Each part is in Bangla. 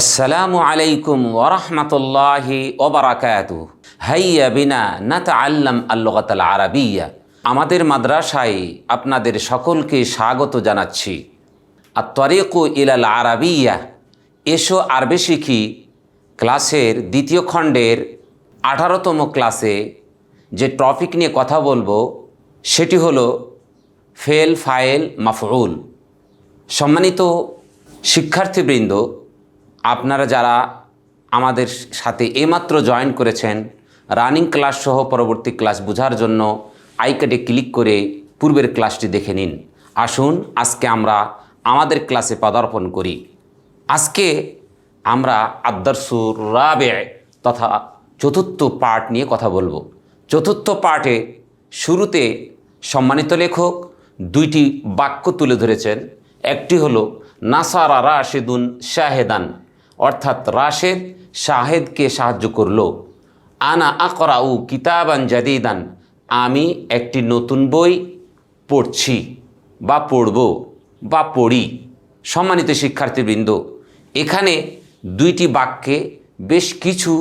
আসসালামু আলাইকুম ওরহমতুল্লাহি ওবরাকাতু হাইয়া বিনা নাত আল্লাম আল্লাতাল আরবিয়া। আমাদের মাদ্রাসায় আপনাদের সকলকে স্বাগত জানাচ্ছি। আর তরিকু ইলাল আরবিয়া। এসো আরবি শিখি ক্লাসের দ্বিতীয় খণ্ডের আঠারোতম ক্লাসে যে টপিক নিয়ে কথা বলব, সেটি হলো ফেল, ফাইল মাফরুল সম্মানিত শিক্ষার্থীবৃন্দ আপনারা যারা আমাদের সাথে এইমাত্র জয়েন করেছেন রানিং ক্লাস সহ পরবর্তী ক্লাস বোঝার জন্য আইকাটে ক্লিক করে পূর্বের ক্লাসটি দেখে নিন। আসুন, আজকে আমরা আমাদের ক্লাসে পদার্পণ করি। আজকে আমরা আদর্শুর রাবে তথা চতুর্থ পার্ট নিয়ে কথা বলব। চতুর্থ পার্টে শুরুতে সম্মানিত লেখক দুইটি বাক্য তুলে ধরেছেন। একটি হলো, নাসারা রাশেদুন শাহেদান। অর্থাৎ রাশেদ শাহেদকে সাহায্য করল। আনা আকরাউ কিতাবান জাদিদান, আমি একটি নতুন বই পড়ছি বা পড়ব বা পড়ি। সম্মানিত শিক্ষার্থীবৃন্দ, এখানে দুইটি বাক্যে বেশ কিছু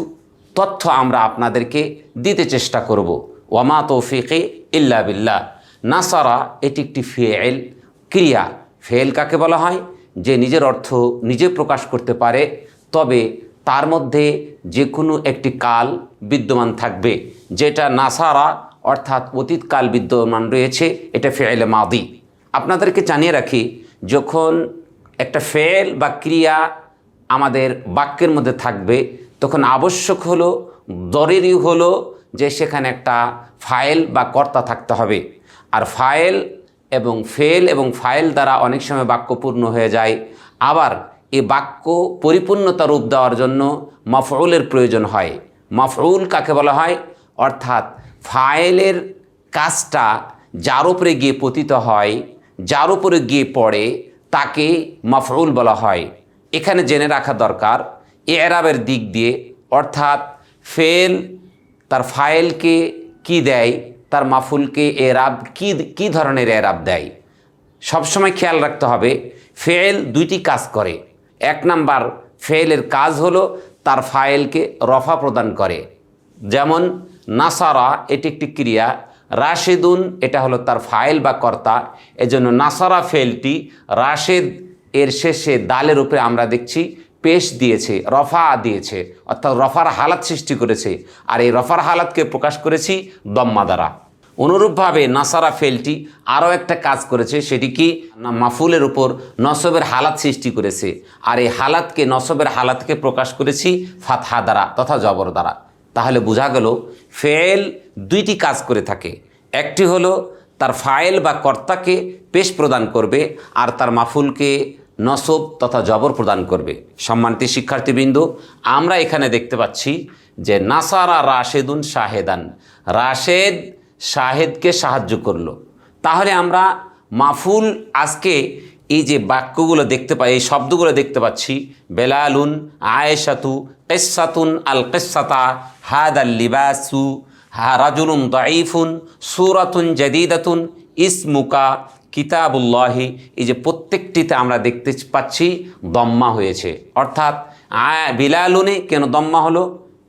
তথ্য আমরা আপনাদেরকে দিতে চেষ্টা করব। ওয়ামা তৌফিকে ইল্লা বিল্লাহ। নাসারা এটি একটি ফেল ক্রিয়া। ফেল কাকে বলা হয়? যে নিজের অর্থ নিজে প্রকাশ করতে পারে তবে তার মধ্যে যে কোনো একটি কাল বিদ্যমান থাকবে, যেটা নাসারা, অর্থাৎ অতীতকাল বিদ্যমান রয়েছে, এটা ফেলে মাদি। আপনাদেরকে জানিয়ে রাখি, যখন একটা ফেল বা ক্রিয়া আমাদের বাক্যের মধ্যে থাকবে, তখন আবশ্যক হলো দরেরই হলো যে সেখানে একটা ফাইল বা কর্তা থাকতে হবে। আর ফাইল এবং ফেল এবং ফাইল দ্বারা অনেক সময় বাক্যপূর্ণ হয়ে যায়। আবার এ বাক্য পরিপূর্ণতা রূপ দেওয়ার জন্য মফরুলের প্রয়োজন হয়। মফরুল কাকে বলা হয়? অর্থাৎ ফায়েলের কাজটা যার উপরে গিয়ে পতিত হয়, যার উপরে গিয়ে পড়ে, তাকে মফরুল বলা হয়। এখানে জেনে রাখা দরকার এ এরাবের দিক দিয়ে, অর্থাৎ ফেল তার ফাইলকে কি দেয়, তার মাফুলকে এরাব কি কি ধরনের এরাব দেয়। সবসময় খেয়াল রাখতে হবে, ফেল দুইটি কাজ করে। এক নাম্বার ফেলের কাজ হলো তার ফাইলকে রফা প্রদান করে। যেমন, নাসারা এটি একটি ক্রিয়া, রাশেদুন এটা হলো তার ফাইল বা কর্তা। এজন্য নাসারা ফেলটি রাশেদ এর শেষে দালের উপরে আমরা দেখছি পেশ দিয়েছে, রফা দিয়েছে, অর্থাৎ রফার হালাত সৃষ্টি করেছে। আর এই রফার হালাতকে প্রকাশ করেছি দম্মা দ্বারা অনুরূপভাবে নাসারা ফেলটি আরও একটা কাজ করেছে, সেটি কি? না, মাফুলের উপর নসবের হালাত সৃষ্টি করেছে। আর এই হালাতকে, নসবের হালাতকে প্রকাশ করেছি ফাতহা দ্বারা তথা জবর দ্বারা। তাহলে বোঝা গেল, ফেল দুইটি কাজ করে থাকে। একটি হলো, তার ফাইল বা কর্তাকে পেশ প্রদান করবে আর তার মাফুলকে নসব তথা জবর প্রদান করবে। সম্মানিত শিক্ষার্থীবৃন্দ, আমরা এখানে দেখতে পাচ্ছি যে নাসারা রাশেদুন শাহেদান। রাশেদ শাহেদকে সাহায্য করল। তাহলে আমরা মাফুল আজকে এই যে বাক্যগুলো দেখতে পাই, এই শব্দগুলো দেখতে পাচ্ছি, বেলালুন, আয়েশাতু কেসাতুন আল কেসাতা হাদ আল লিবাসু, হা রাজুলুম দাইফুন সুরাতুন জাদিদাতুন, ইসমুকা, কিতাবুল্লাহি, এই যে প্রত্যেকটিতে আমরা দেখতে পাচ্ছি দম্মা হয়েছে। অর্থাৎ বিলালুনে কেন দম্মা হলো?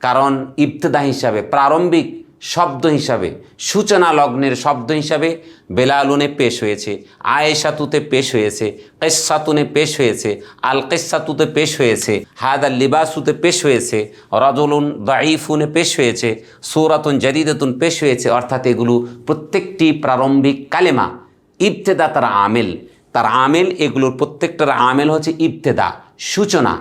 কারণ ইবতদা হিসাবে, প্রারম্ভিক শব্দ হিসাবে, সূচনা লগ্নের শব্দ হিসাবে বেলালুনে পেশ হয়েছে, আয়েশাতুতে পেশ হয়েছে, কেসাতুনে পেশ হয়েছে আল কেসাতুতে পেশ হয়েছে, হাদ আল লিবাসুতে পেশ হয়েছে, রজলুন দাইফুনে পেশ হয়েছে, সৌরাতুন জাদিদাতুন পেশ হয়েছে, অর্থাৎ এগুলো প্রত্যেকটি প্রারম্ভিক কালেমা, ইবতেদা তার আমেল। তার আমেল, এগুলোর প্রত্যেকটার আমেল হচ্ছে ইবতেদা, সূচনা।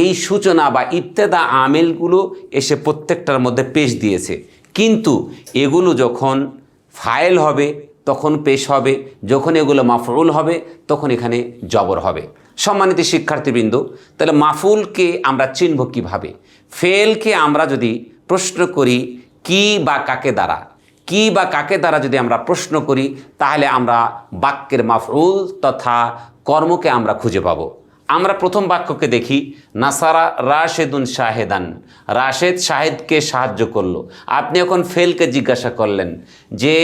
এই সূচনা বা ইবতেদা আমেলগুলো এসে প্রত্যেকটার মধ্যে পেশ দিয়েছে। কিন্তু এগুলো যখন ফাইল হবে, তখন পেশ হবে, যখন এগুলো মাফরুল হবে, তখন এখানে জবর হবে। সম্মানিত শিক্ষার্থীবৃন্দ, তাহলে মাফুলকে আমরা চিনব কীভাবে? ফেলকে আমরা যদি প্রশ্ন করি, কি বা কাকে দ্বারা? কি বা কাকে দ্বারা যদি আমরা প্রশ্ন করি, তাহলে আমরা বাক্যের মাফরুল তথা কর্মকে আমরা খুঁজে পাবো। আমরা প্রথম বাক্যকে দেখি, নাসারা রাশেদুন শাহেদান। রাশেদ শাহেদকে সাহায্য করল। আপনি এখন ফেলকে জিজ্ঞাসা করলেন যে,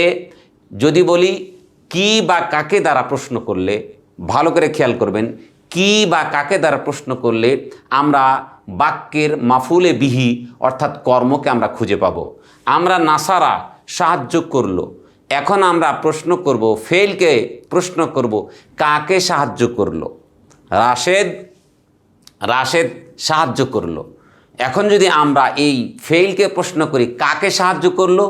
যদি বলি কি বা কাকে দ্বারা প্রশ্ন করলে, ভালো করে খেয়াল করবেন, কি বা কাকে দ্বারা প্রশ্ন করলে আমরা বাক্যের মাফুলে বিহি, অর্থাৎ কর্মকে আমরা খুঁজে পাব। আমরা নাসারা সাহায্য করল। এখন আমরা প্রশ্ন করব, ফেলকে প্রশ্ন করব, কাকে সাহায্য করল? রাশেদ রাশেদ সাহায্য করল। এখন যদি আমরা এই ফেইলকে প্রশ্ন করি, কাকে সাহায্য করল,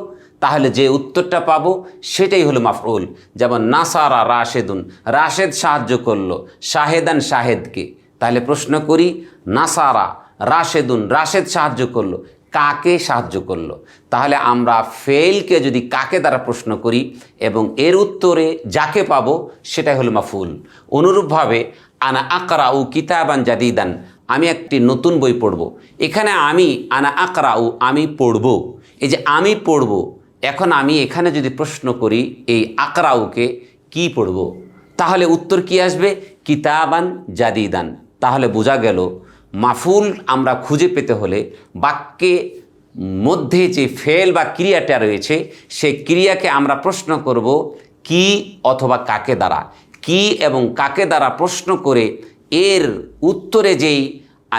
তাহলে যে উত্তরটা পাবো সেটাই হলো মাফরুল যেমন, নাসারা রাশেদুন, রাশেদ সাহায্য করল শাহেদান শাহেদকে। তাহলে প্রশ্ন করি, নাসারা রাশেদুন, রাশেদ সাহায্য করল, কাকে সাহায্য করল? তাহলে আমরা ফেইলকে যদি কাকে দ্বারা প্রশ্ন করি এবং এর উত্তরে যাকে পাবো সেটাই হলো মাফুল অনুরূপভাবে আনা আকরা উ কিতাবান জাদিদান, আমি একটি নতুন বই পড়ব। এখানে আমি আনা আকরা উ আমি পড়ব। এই যে আমি পড়ব, এখন আমি এখানে যদি প্রশ্ন করি, এই আকরাউকে কি পড়ব? তাহলে উত্তর কি আসবে? কিতাবান জাদিদান। তাহলে বোঝা গেল, মাফুল আমরা খুঁজে পেতে হলে বাক্যে মধ্যে যে ফেল বা ক্রিয়াটা রয়েছে, সেই ক্রিয়াকে আমরা প্রশ্ন করব, কি অথবা কাকে দ্বারা? কি এবং কাকে দ্বারা প্রশ্ন করে এর উত্তরে যেই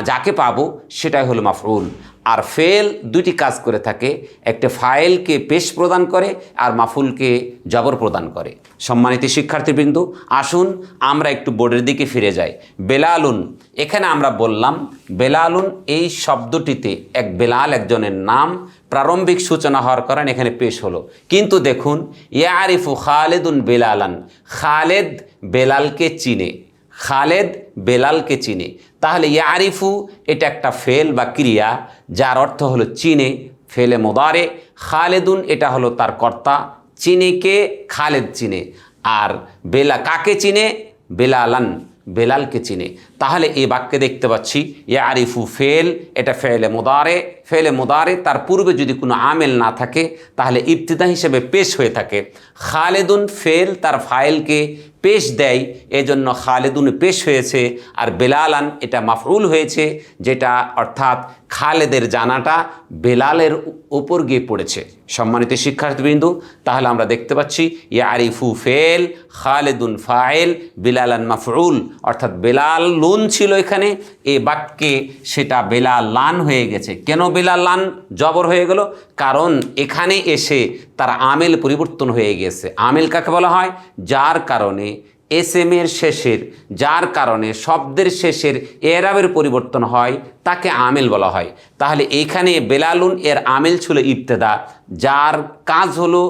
যাকে পাবো সেটাই হলো মাফরুল আর ফেল দুটি কাজ করে থাকে, একটা ফাইলকে পেশ প্রদান করে আর মাফুলকে জবর প্রদান করে। সম্মানিত শিক্ষার্থীবৃন্দ, আসুন আমরা একটু বোর্ডের দিকে ফিরে যাই। বেলালুন, এখানে আমরা বললাম, বেলালুন এই শব্দটিতে এক বেলাল একজনের নাম প্রারম্ভিক সূচনা হওয়ার কারণে এখানে পেশ হলো। কিন্তু দেখুন, ইয়ারিফু খালেদুন বেলালান। খালেদ বেলালকে চিনে, খালেদ বেলালকে চিনে। তাহলে ইয়ারিফু এটা একটা ফেল বা ক্রিয়া, যার অর্থ হলো চিনে, ফেলে মোদারে। খালেদুন এটা হলো তার কর্তা চিনেকে খালেদ চিনে। আর বেলা কাকে চিনে? বেলালান বেলালকে চিনে। তাহলে এই বাক্যে দেখতে পাচ্ছি ইয়া আরিফু ফেল, এটা ফেলে মোদারে। ফেলে মোদারে, তার পূর্বে যদি কোনো আমেল না থাকে, তাহলে ইবতিদা হিসেবে পেশ হয়ে থাকে। খালেদুন ফেল তার ফাইলকে পেশ দেয়, এজন্য খালেদুন পেশ হয়েছে। আর বেলালান এটা মাফরুল হয়েছে, যেটা অর্থাৎ খালেদের জানাটা বেলালের উপর গিয়ে পড়েছে। সম্মানিত শিক্ষার্থীবৃন্দু, তাহলে আমরা দেখতে পাচ্ছি ইয়া আরিফু ফেল, খালেদুন ফাইল, বেলালান মাফরুল অর্থাৎ বেলাল লুন ছিল এখানে, এ বাক্যে সেটা বেলাল লান হয়ে গেছে। কেন বেলাল লান জবর হয়ে গেল। কারণ এখানে এসে তার আমেল পরিবর্তন হয়ে গেছে। আমেল কাকে বলা হয়? যার কারণে এস এম এর শেষের, যার কারণে শব্দের শেষের এরাবের পরিবর্তন হয়, তাকে আমেল বলা হয়। তাহলে এইখানে বেলালুন এর আমেল ছিল ইবতেদা। যার কাজ হলো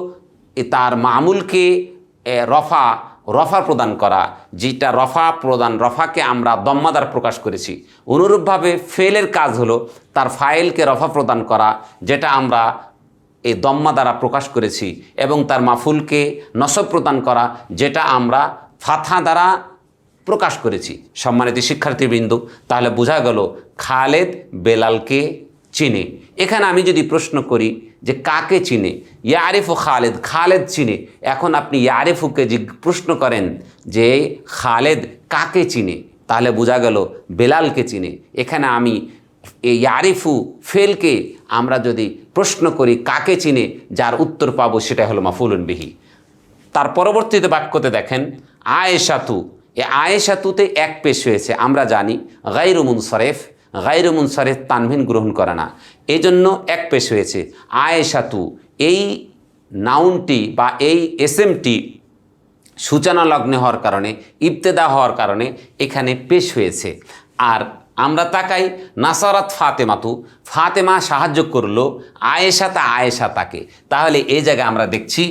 তার মামুলকে রফা রফা প্রদান করা, যেটা রফা প্রদান, রফাকে আমরা দম্মাদার প্রকাশ করেছি। অনুরূপভাবে ফেলের কাজ হলো তার ফাইলকে রফা প্রদান করা, যেটা আমরা এই দম্মা দ্বারা প্রকাশ করেছি, এবং তার মাফুলকে নসব প্রদান করা, যেটা আমরা ফাথা দ্বারা প্রকাশ করেছি। সম্মানিত শিক্ষার্থীবৃন্দ, তাহলে বোঝা গেল খালেদ বেলালকে চিনে। এখানে আমি যদি প্রশ্ন করি যে কাকে চিনে? ইয়ারিফু খালেদ খালেদ চিনে। এখন আপনি ইয়ারিফুকে যে প্রশ্ন করেন যে খালেদ কাকে চিনে? তাহলে বোঝা গেল বেলালকে চিনে। এখানে আমি এই ইয়ারিফু ফেলকে আমরা যদি প্রশ্ন করি কাকে চিনে, যার উত্তর পাবো সেটা হলো মাফুলুন বিহি। তার পরবর্তীতে বাক্যতে দেখেন, আয়েশাতু। এ আয়েশাতুতে এক পেশ হয়েছে, আমরা জানি গাইরু মুনসরেফ গাইরু মুনসরেফ তানভিন গ্রহণ করে না। এই জন্য এক পেশ হয়েছে। আয়েশাতু, এই নাউনটি বা এই এসএমটি সূচনা লগ্নে হওয়ার কারণে, ইবতেদা হওয়ার কারণে এখানে পেশ হয়েছে। আর আমরা তাকাই নাসারাত ফাতেমাতু। ফাতেমা সাহায্য করল আয়েশা তা আয়েশা তাকে তাহলে এই জায়গায় আমরা দেখছি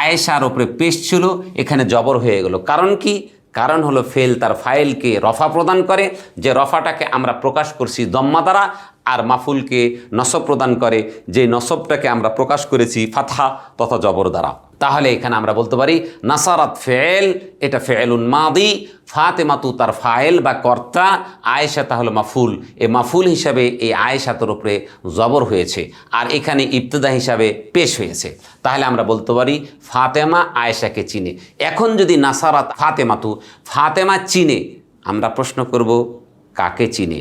আয়েশার ওপরে পেশ ছিল, এখানে জবর হয়ে গেল। কারণ কি? কারণ হলো ফেল তার ফাইলকে রফা প্রদান করে, যে রফাটাকে আমরা প্রকাশ করছি দম্মা দ্বারা, আর মাফুলকে নসব প্রদান করে, যে নসবটাকে আমরা প্রকাশ করেছি ফাথা তথা জবর দ্বারা। তাহলে এখানে আমরা বলতে পারি, নাসারাত ফেল এটা ফেলুন মাদি, ফাতেমাতু তার ফাইল বা কর্তা, আয়েশা তাহলে মাফুল। এ মাফুল হিসাবে এই আয়েশাতের উপরে জবর হয়েছে, আর এখানে ইবতদা হিসাবে পেশ হয়েছে। তাহলে আমরা বলতে পারি, ফাতেমা আয়েশাকে চিনে। এখন যদি নাসারাত ফাতেমাতু, ফাতেমা চিনে, আমরা প্রশ্ন করব, কাকে চিনে?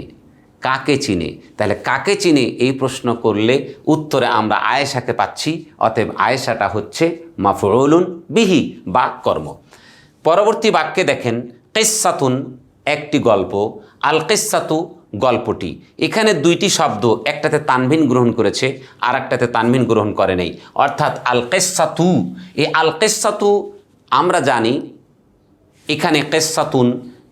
কাকে চিনে? তাহলে কাকে চিনে? এই প্রশ্ন করলে উত্তরে আমরা আয়েশাকে পাচ্ছি, অতএব আয়েশাটা হচ্ছে মাফরুলুন বিহি বা কর্ম পরবর্তী বাক্যে দেখেন, কেসাতুন একটি গল্প, আল কিসাতু গল্পটি। এখানে দুইটি শব্দ, একটাতে তানভিন গ্রহণ করেছে আর একটাতে তানভিন গ্রহণ করে নেই। অর্থাৎ আল কিসাতু, এই আল কিসাতু আমরা জানি, এখানে কেসাতুন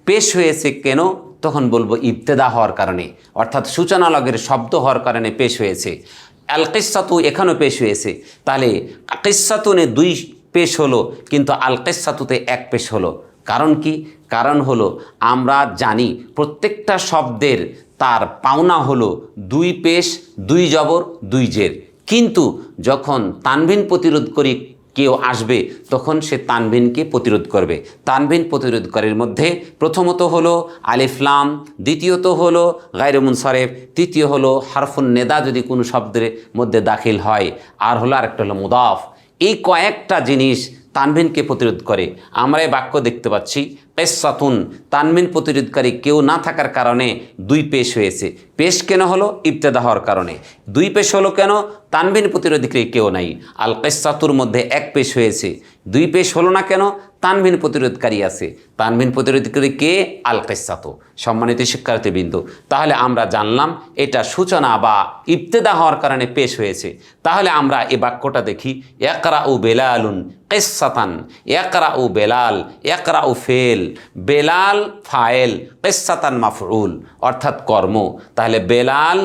পেশ হয়েছে কেন? তখন বলব ইবতেদা হওয়ার কারণে, অর্থাৎ সূচনা লগের শব্দ হওয়ার কারণে পেশ হয়েছে। আল কেসাতু এখানেও পেশ হয়েছে। তাহলে কেসাতুনে দুই পেশ হলো, কিন্তু আল কেসাতুতে এক পেশ হলো। কারণ কি? কারণ হলো, আমরা জানি প্রত্যেকটা শব্দের তার পাওনা হলো দুই পেশ, দুই জবর, দুই জের। কিন্তু যখন তানভিন প্রতিরোধ করি কেউ আসবে, তখন সে তানভিনকে প্রতিরোধ করবে। তানভিন প্রতিরোধকারীর মধ্যে প্রথমত হলো আলিফলাম দ্বিতীয়ত হলো গায়রমুন সরেফ তৃতীয় হলো হারফুন নেদা যদি কোনো শব্দের মধ্যে দাখিল হয়। আর হলো আরেকটা হলো মুদাফ। এই কয়েকটা জিনিস তানভিনকে প্রতিরোধ করে। আমরা এই বাক্য দেখতে পাচ্ছি পেশাতুন তানভিন প্রতিরোধকারী কেউ না থাকার কারণে দুই পেশ হয়েছে। পেশ কেন হলো? ইবতেদা হওয়ার কারণে। দুই পেশ হলো কেন? তানভিন প্রতিরোধকারী কেউ নাই। আল কেসাতুর মধ্যে এক পেশ হয়েছে। দুই পেশ হলো না কেন? তানভিন প্রতিরোধকারী আছে। তানভিন প্রতিরোধকারী কে? আল কেসাতু সম্মানিত শিক্ষার্থীবৃন্দ। তাহলে আমরা জানলাম এটা সূচনা বা ইবতেদা হওয়ার কারণে পেশ হয়েছে। তাহলে আমরা এ বাক্যটা দেখি একরা উ বেলালুন কেসাতান একরা উ বেলাল একরা উ ফেল, বেলাল ফায়েল, কেসাতান মাফরুল অর্থাৎ কর্ম। তাহলে বেলাল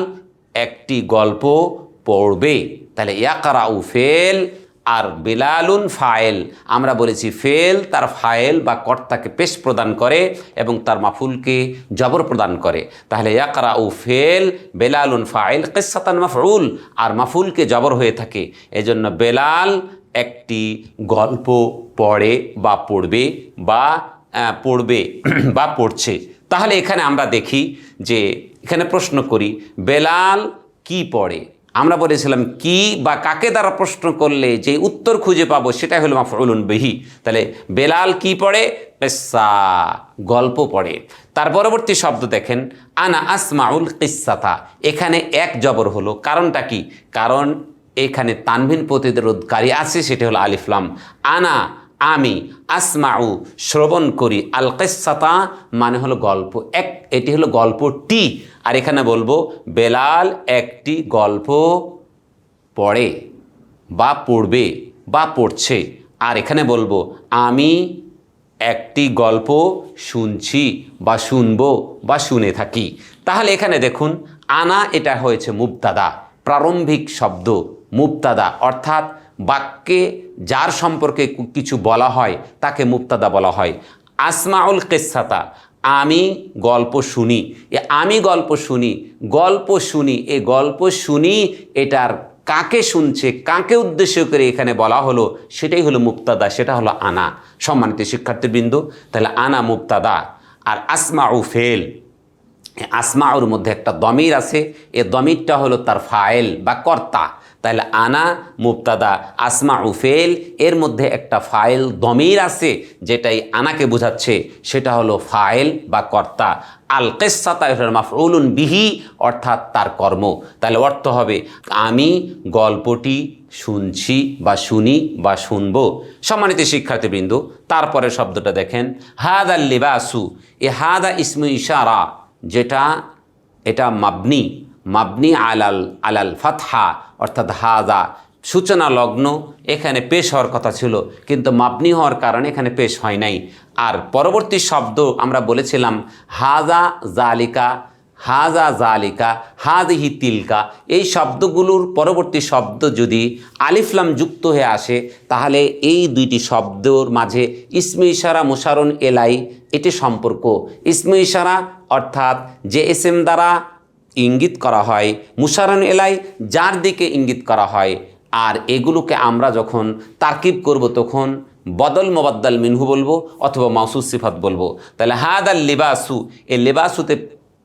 একটি গল্প পড়বে। তাহলে একরা উ ফেল আর বেলালুন ফায়েল। আমরা বলেছি ফেল, তার ফায়েল বা কর্তাকে পেশ প্রদান করে এবং তার মাফুলকে জবর প্রদান করে। তাহলে ইয়াকরা উ ফেল, বেলালুন ফায়েল, কেসাতান মাফরুল আর মাফুলকে জবর হয়ে থাকে। এজন্য বেলাল একটি গল্প পড়ে বা পড়বে বা পড়বে বা পড়ছে। তাহলে এখানে আমরা দেখি যে, এখানে প্রশ্ন করি, বেলাল কি পড়ে? আমরা বলেছিলাম, কি বা কাকে দ্বারা প্রশ্ন করলে যে উত্তর খুঁজে পাবো সেটাই হলো মাফরুলুন বিহি। তাহলে বেলাল কি পড়ে? পেসা গল্প পড়ে। তার পরবর্তী শব্দ দেখেন, আনা আসমাউল কিসাতা এখানে এক জবর হলো। কারণটা কি? কারণ এখানে তানভিন প্রতিরোধকারী আছে, সেটা হলো আলিফলাম আনা আমি, আসমাউ, শ্রবণ করি। আল কেসাতা মানে হলো গল্প। এক, এটি হলো গল্পটি। আর এখানে বলব, বেলাল একটি গল্প পড়ে বা পড়বে বা পড়ছে। আর এখানে বলব, আমি একটি গল্প শুনছি বা শুনব বা শুনে থাকি। তাহলে এখানে দেখুন, আনা এটা হয়েছে মুবতাদা, প্রারম্ভিক শব্দ মুবতাদা। অর্থাৎ বাক্যে যার সম্পর্কে কিছু বলা হয়, তাকে মুক্তাদা বলা হয়। আসমাউল কেসাতা আমি গল্প শুনি। এ আমি গল্প শুনি গল্প শুনি, এ গল্প শুনি, এটার কাকে শুনছে, কাকে উদ্দেশ্য করে এখানে বলা হলো, সেটাই হলো মুক্তাদা সেটা হলো আনা। সম্মানিত শিক্ষার্থীবৃন্দ, তাহলে আনা মুক্তাদা আর আসমাউ ফেল। আসমাউর মধ্যে একটা দমির আছে, এ দমিরটা হলো তার ফাইল বা কর্তা। তাহলে আনা মুক্তাদা আসমা উফেল এর মধ্যে একটা ফাইল দমির আছে যেটাই আনাকে বোঝাচ্ছে, সেটা হলো ফাইল বা কর্তা। আল কেসাতা মাফরুলুন বিহি, অর্থাৎ তার কর্ম। তাহলে অর্থ হবে, আমি গল্পটি শুনছি বা শুনি বা শুনব। সম্মানিত শিক্ষার্থীবৃন্দ তারপরে শব্দটা দেখেন হাদ আল লিবাসু, এ হাদা ইসমু ইশারা, যেটা, এটা মাবনি। মাবনি আলাল আলাল ফাতহা, অর্থাৎ হাজা, সূচনা লগ্ন এখানে পেশ হওয়ার কথা ছিল, কিন্তু মাবনি হওয়ার কারণে এখানে পেশ হয় নাই। আর পরবর্তী শব্দ আমরা বলেছিলাম, হাজা জালিকা হাজা জালিকা হাদিহি তিলকা। এই শব্দগুলোর পরবর্তী শব্দ যদি আলিফলাম যুক্ত হয়ে আসে, তাহলে এই দুইটি শব্দর মাঝে ইসমে ইশারা মুশারণ এলাই এটি সম্পর্ক। ইসমে ইশারা অর্থাৎ যে এস এম দ্বারা ইঙ্গিত করা হয়। মুসারান এলাই যার দিকে ইঙ্গিত করা হয়। আর এগুলোকে আমরা যখন তারকিব করব তখন বদল মোবাদ্দাল মিনহু বলব অথবা মাউসুস সিফাত বলব। তাহলে হাদ আল লেবাসু এ লেবাসুতে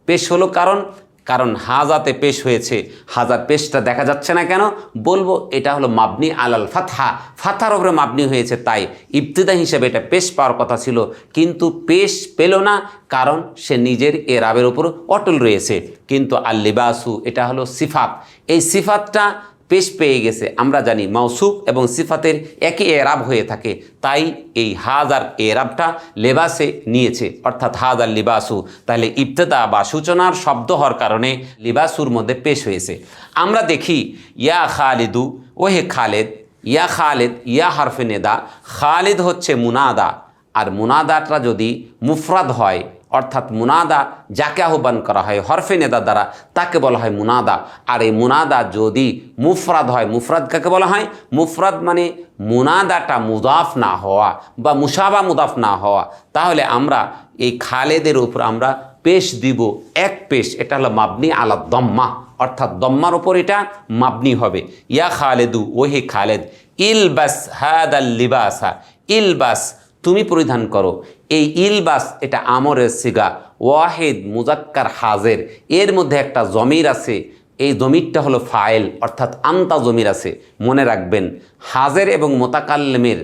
পেশ হলো কারণ কারণ হাজাতে পেশ হয়েছে হাজার পেশটা দেখা যাচ্ছে না কেন, বলব এটা হলো মাবনি আলাল ফাতহা। ফাথার ওপরে মাবনি হয়েছে, তাই ইবতিদা হিসেবে এটা পেশ পাওয়ার কথা ছিল, কিন্তু পেশ পেল না, কারণ সে নিজের এ রাবের ওপর অটল রয়েছে। কিন্তু আল লিবাসু এটা হলো সিফাত। এই সিফাতটা পেশ পেয়ে গেছে। আমরা জানি মাউসুফ এবং সিফাতের একই এরাব হয়ে থাকে। তাই এই হাজার এরাবটা লেবাসে নিয়েছে। অর্থাৎ হাজার লিবাসু। তাহলে ইবতেদা বা সূচনার শব্দ হওয়ার কারণে লিবাসুর মধ্যে পেশ হয়েছে। আমরা দেখি, ইয়া খালিদু, ওহে খালেদ, ইয়া খালেদ, ইয়া হারফে নেদা, খালিদ হচ্ছে মুনাদা। আর মুনাদাটা যদি মুফরাদ হয় অর্থাৎ মুনাদা যাকে আহ্বান করা হয়, হরফে নেদা দ্বারা তাকে বলা হয় মুনাদা। আর এই মুনাদা যদি মুফরাদ হয়, মুফরাদ কাকে বলা হয়? মুফরাদ মানে মুনাদাটা মুদাফ না হওয়া বা মুসাবা মুদাফ না হওয়া। তাহলে আমরা এই খালেদের উপর আমরা পেশ দিব এক পেশ, এটা হলো মাবনি আলা দম্মা। অর্থাৎ দম্মার ওপর এটা মাবনি হবে। ইয়া খালেদু, ওহে খালেদ, ইলবাস হাদাল লিবাসা, ইলবাস, তুমি পরিধান করো। এই ইলবাস, এটা আমরের সিগা, ওয়াহেদ মুজাক্কার হাজের, এর মধ্যে একটা জমির আছে, এই জমিরটা হলো ফাইল, অর্থাৎ আন্তা জমির আছে, মনে রাখবেন। হাজের এবং মোতাকাল্লেমের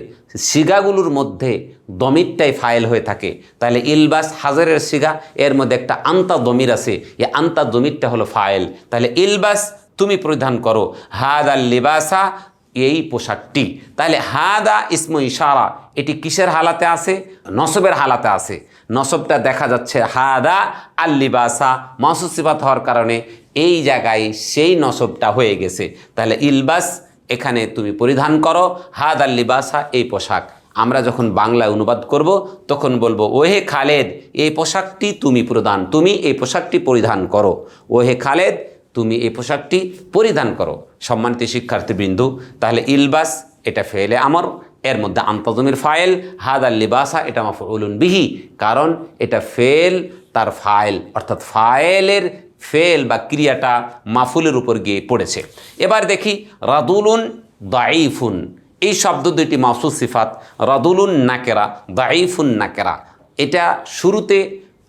সিগাগুলোর মধ্যে দমিরটাই ফাইল হয়ে থাকে। তাহলে ইলবাস হাজারের সিগা, এর মধ্যে একটা আন্তা দমির আছে, এই আন্তা দমিরটা হলো ফাইল। তাহলে ইলবাস, তুমি পরিধান করো। হাদ আল লিবাসা এই পোশাকটি। তাহলে হাদা ইসমু ইশারা, এটি কিসের হালাতে আছে? নসবের হালাতে আছে। নসবটা দেখা যাচ্ছে হাদা আল লিবাসা মাসুসিফাত হওয়ার কারণে এই জায়গায় সেই নসবটা হয়ে গেছে। তাহলে ইলবাস, এখানে তুমি পরিধান করো, হাদ আল লিবাসা, এই পোশাক। আমরা যখন বাংলায় অনুবাদ করব, তখন বলব, ওহে খালেদ, এই পোশাকটি তুমি প্রদান, তুমি এই পোশাকটি পরিধান করো। ওহে খালেদ তুমি এই পোশাকটি পরিধান করো। সম্মানিত শিক্ষার্থীবৃন্দু, তাহলে ইলবাস, এটা ফেলে আমর, এর মধ্যে আন্তজমির ফাইল হাদ আল লিবাসা, এটা মাফুলুন বিহি, কারণ এটা ফেল তার ফাইল, অর্থাৎ ফাইলের ফেল বা ক্রিয়াটা মাফুলের উপর গিয়ে পড়েছে। এবার দেখি, রাদুলুন দাইফুন এই শব্দ দুইটি মাফসুস সিফাত, রাদুলুন নাকেরা দাইফুন নাকেরা। এটা শুরুতে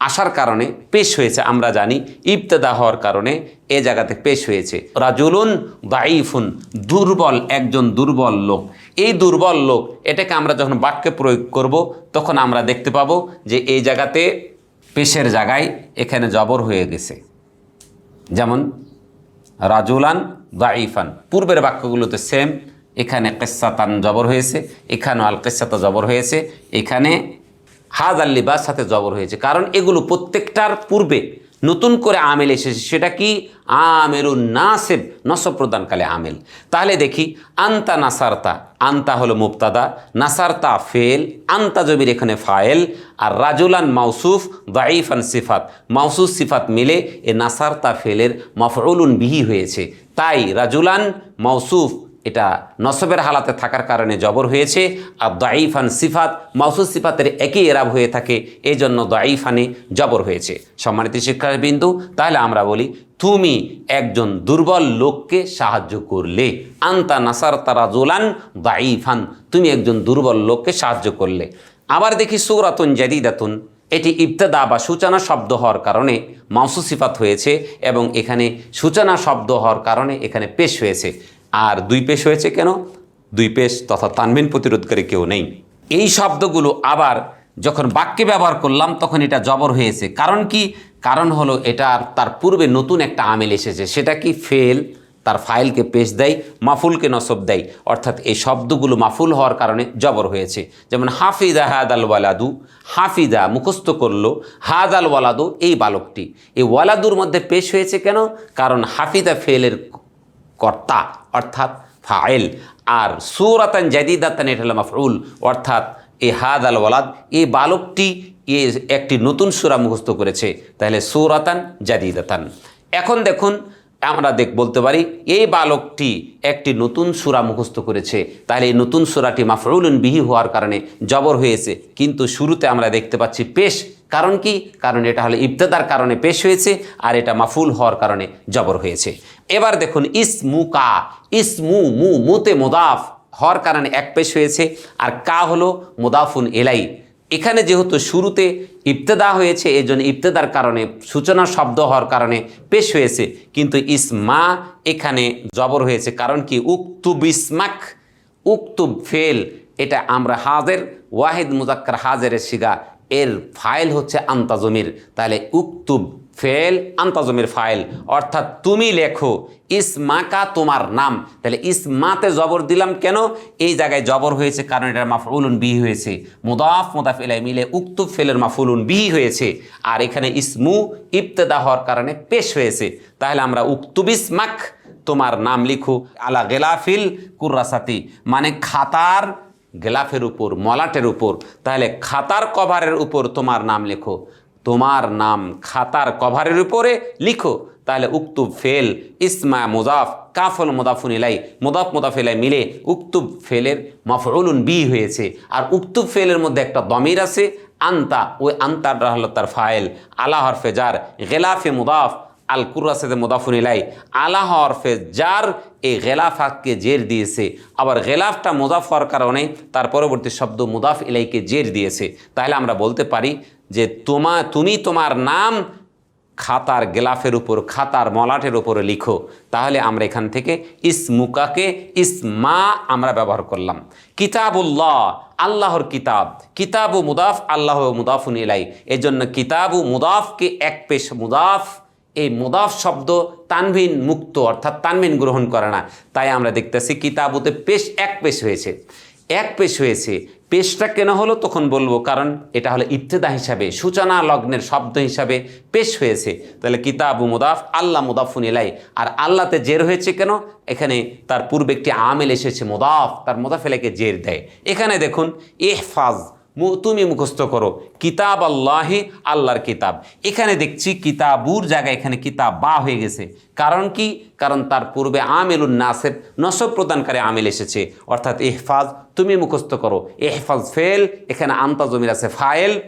আসার কারণে পেশ হয়েছে, আমরা জানি, ইবতেদা হওয়ার কারণে এ জায়গাতে পেশ হয়েছে। রাজুলুন দাইফুন দুর্বল, একজন দুর্বল লোক। এই দুর্বল লোক, এটাকে আমরা যখন বাক্যে প্রয়োগ করব, তখন আমরা দেখতে পাবো যে এই জায়গাতে পেশের জায়গায় এখানে জবর হয়ে গেছে। যেমন, রাজুলান দাইফান পূর্বের বাক্যগুলোতে সেম এখানে কেসাতান জবর হয়েছে, এখানেও আল কেসাতা জবর হয়েছে, এখানে হাজ আল লিবাস সাথে জবর হয়েছে। কারণ এগুলো প্রত্যেকটার পূর্বে নতুন করে আমেল এসেছে। সেটা কি? আমেরুন নাসেব, নসব প্রদানকালে আমেল। তাহলে দেখি, আন্তা নাসারতা, আন্তা হলো মুক্তাদা নাসারতা ফেল, আন্তা জবির এখানে ফায়েল, আর রাজুলান মাউসুফ দাইফান সিফাত। মাউসুফ সিফাত মিলে এ নাসারতা ফেলের মফরুলুন বিহি হয়েছে। তাই রাজুলান, মাউসুফ এটা নসবের হালাতে থাকার কারণে জবর হয়েছে, আর দাইফান সিফাত মাউসুদ সিফাতের একই এরাব হয়ে থাকে এই জন্য দাইফানে জবর হয়েছে। সম্মানিত শিক্ষাবিন্দু তাহলে আমরা বলি, তুমি একজন দুর্বল লোককে সাহায্য করলে। আন্তা নাসার তারা জোলান দাইফান তুমি একজন দুর্বল লোককে সাহায্য করলে। আবার দেখি সৌরাতুন জাদিদাতুন, এটি ইবতেদা বা সূচনা শব্দ হওয়ার কারণে মাউসু সিফাত হয়েছে এবং এখানে সূচনা শব্দ হওয়ার কারণে এখানে পেশ হয়েছে। আর দুই পেশ হয়েছে কেন? দুই পেশ তথা তানবিন প্রতিরোধকারী কেউ নেই। এই শব্দগুলো আবার যখন বাক্যে ব্যবহার করলাম, তখন এটা জবর হয়েছে। কারণ কি? কারণ হলো এটা তার পূর্বে নতুন একটা আমেল এসেছে। সেটা কি? ফেল, তার ফাইলকে পেশ দেয়, মাফুলকে নসব দেয়। অর্থাৎ এই শব্দগুলো মাফুল হওয়ার কারণে জবর হয়েছে। যেমন হাফিদা হাদ আল ওয়ালাদু হাফিদা মুখস্থ করল হাদ আল ওয়ালাদু, এই বালকটি। এই ওয়ালাদুর মধ্যে পেশ হয়েছে কেন? কারণ হাফিদা ফেলের কর্তা, অর্থাৎ ফাইল। আর সুরাতান জাদিদাতান এটা হলো মাফরুল অর্থাৎ এ হাদ আল ওয়ালাদ, এই বালকটি এ একটি নতুন সুরা মুখস্থ করেছে। তাহলে সুরাতান জাদিদাতান। এখন দেখুন আমরা দেখ, বলতে পারি, এই বালকটি একটি নতুন সুরা মুখস্থ করেছে। তাহলে এই নতুন সুরাটি মাফরুলুন বিহি হওয়ার কারণে জবর হয়েছে। কিন্তু শুরুতে আমরা দেখতে পাচ্ছি পেশ। কারণ কি? কারণ এটা হলো ইবতেদার কারণে পেশ হয়েছে আর এটা মাফুল হওয়ার কারণে জবর হয়েছে। এবার দেখুন, ইসমু কা। ইসমু মু, মুতে মোদাফ হওয়ার কারণে এক পেশ হয়েছে। আর কা হলো মোদাফুন এলাই এখানে যেহেতু শুরুতে ইবতেদা হয়েছে এই জন্য ইবতেদার কারণে সূচনা শব্দ হওয়ার কারণে পেশ হয়েছে, কিন্তু ইসমা এখানে জবর হয়েছে। কারণ কি? উক্তুব ইসমাক উক্তুব ফেল, এটা আমরা হাজের, ওয়াহিদ মুজাক্কার হাজেরের শিগা, এর ফাইল হচ্ছে আন্তাজমির। তাহলে উক্তুব ফেল আন্তাজমের ফাইল। অর্থাৎ তুমি লেখো, ইসমাকা তোমার নাম। তাহলে ইসমাতে জবর দিলাম কেন? এই জায়গায় জবর হয়েছে কারণ এটা মাফউলুন বিহি হয়েছে। মুদাফ মুদাফ এলাই মিলে উক্তুব ফেলের মাফুলুন বিহি হয়েছে। আর এখানে ইসমু ইবতেদা হওয়ার কারণে পেশ হয়েছে। তাহলে আমরা উক্তুব ইসমাক তোমার নাম লিখো। আলা গেলাফিল কুর্রাসাতি মানে খাতার গেলাফের উপর, মলাটের উপর। তাহলে খাতার কভারের উপর তোমার নাম লেখো। তোমার নাম খাতার কভারের উপরে লিখো। তাহলে উক্তুব ফেল, ইসমা মুজাফ কাফল মুদাফুন ইলাই, মুদাফ মুদাফ ইলাই মিলে উক্তুব ফেলের মফরুলুন বি হয়েছে। আর উক্তুব ফেলের মধ্যে একটা দমির আছে, আন্তা, ওই আন্তার হলো তার ফাইল আলাহর ফেজার গেলাফে মুদাফ আল কুরাসেদে মুদাফুন ইলাই আলা হরফে যার এই গেলাফাকে জের দিয়েছে। আবার গেলাফটা মুদাফ হওয়ার কারণে তার পরবর্তী শব্দ মুদাফ ইলাইকে জের দিয়েছে। তাহলে আমরা বলতে পারি যে তোমা, তুমি তোমার নাম খাতার গেলাফের উপর, খাতার মলাটের উপরে লিখো। তাহলে আমরা এখান থেকে ইসমুকাকে ইসমা আমরা ব্যবহার করলাম। কিতাবুল্লাহ, আল্লাহর কিতাব। কিতাবু মুদাফ, আল্লাহ মুদাফুন ইলাই। এই জন্য কিতাবু মুদাফকে এক পেশ মুদাফ এই মুদাফ শব্দ তানভিন মুক্ত, অর্থাৎ তানভিন গ্রহণ করে না। তাই আমরা দেখতেছি কিতাবুতে পেশ এক পেশ হয়েছে। এক পেশ হয়েছে। পেশটা কেন হলো তখন বলব, কারণ এটা হলো ইবতেদা হিসাবে, সূচনা লগ্নের শব্দ হিসাবে পেশ হয়েছে। তাহলে কিতাবু মুদাফ আল্লাহ মুদাফুন ইলাই। আর আল্লাহতে জের হয়েছে কেন? এখানে তার পূর্বে একটি আমেল এসেছে, মুদাফ, তার মুদাফ এলাকে জের দেয়। এখানে দেখুন ইহফাজ মু- তুমি মুখস্থ করো। কিতাব আল্লাহি, আল্লাহর কিতাব। এখানে দেখছি কিতাবুর জায়গায় এখানে কিতাব বা হয়ে গেছে। কারণ কি? কারণ তার পূর্বে আমেলুন নাসের, নসব প্রদানকারী আমেল এসেছে। অর্থাৎ এহফাজ তুমি মুখস্থ করো। এহফাজ ফেল, এখানে আন্তা জমির আছে ফাইল।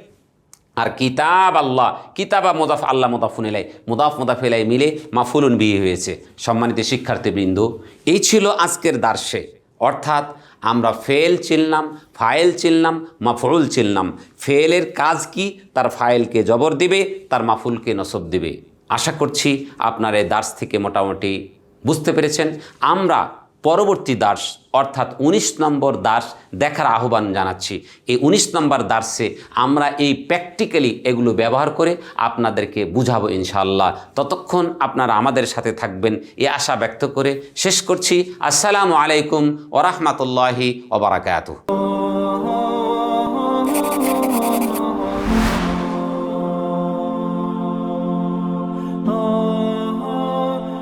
আর কিতাব আল্লাহ, কিতাবা মুদাফ, আল্লাহ মুদাফুন এলাই মুদাফ মুদাফ এলাই মিলে মাফুলুন বিয়ে হয়েছে। সম্মানিত শিক্ষার্থীবৃন্দ, এই ছিল আজকের দার্শে অর্থাৎ আমরা ফেল চিনলাম ফাইল চিনলাম মাফরুল চিনলাম। ফেলের কাজ কি? তার ফাইলকে জবর দিবে, তার মাফুলকে নসব দিবে। আশা করছি আপনার এই দার্স থেকে মোটামুটি বুঝতে পেরেছেন। আমরা পরবর্তী দাস, অর্থাৎ ১৯ নম্বর দাস দেখার আহ্বান জানাচ্ছি। এই ১৯ নম্বর দাসে আমরা এই প্র্যাকটিক্যালি এগুলো ব্যবহার করে আপনাদেরকে বুঝাবো ইনশাল্লাহ ততক্ষণ আপনারা আমাদের সাথে থাকবেন, এ আশা ব্যক্ত করে শেষ করছি। আসসালামু আলাইকুম ওরহমতুল্লাহি ওবরাকাতু